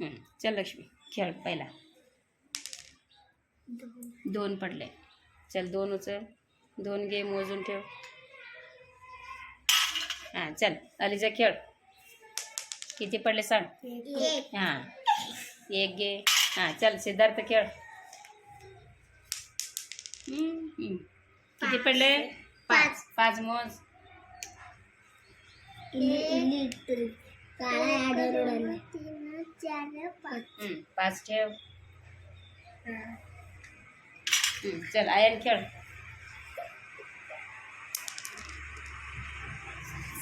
चल लक्ष्मी खेळ पहिला दोन पडले चल दोन उचल दोन घे मोजून ठेव हां चल अलीचा खेळ किती पडले सांग हां एक घे हां चल सिद्धार्थ खेळ. किती पडले पाच. पाच मोज काळा चार पाच. हम्म, ठेव. हम्म, चल आयन खेळ.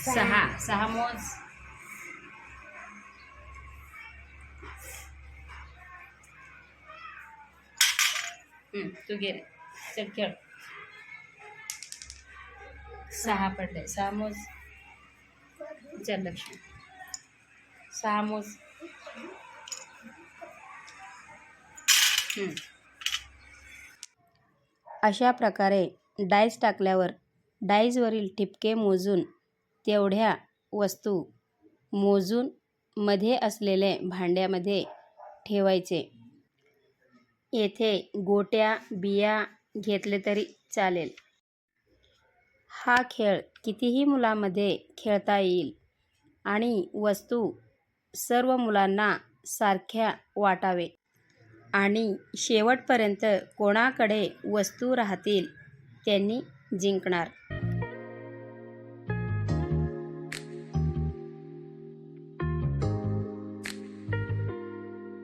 सहा सहा मोज. हम्म, तू घे. चल खेळ. सहा पडले सहा मोज. चल लक्ष्मी. सहा मोज. अशा प्रकारे डाईज टाकल्यावर डाईजवरील ठिपके मोजून तेवढ्या वस्तू मोजून मध्ये असलेले भांड्यामध्ये ठेवायचे. येथे गोट्या बिया घेतले तरी चालेल. हा खेळ कितीही मुलामध्ये खेळता येईल आणि वस्तू सर्व मुलांना सारख्या वाटावे. आणि शेवटपर्यंत कोणाकडे वस्तू राहतील त्यांनी जिंकणार.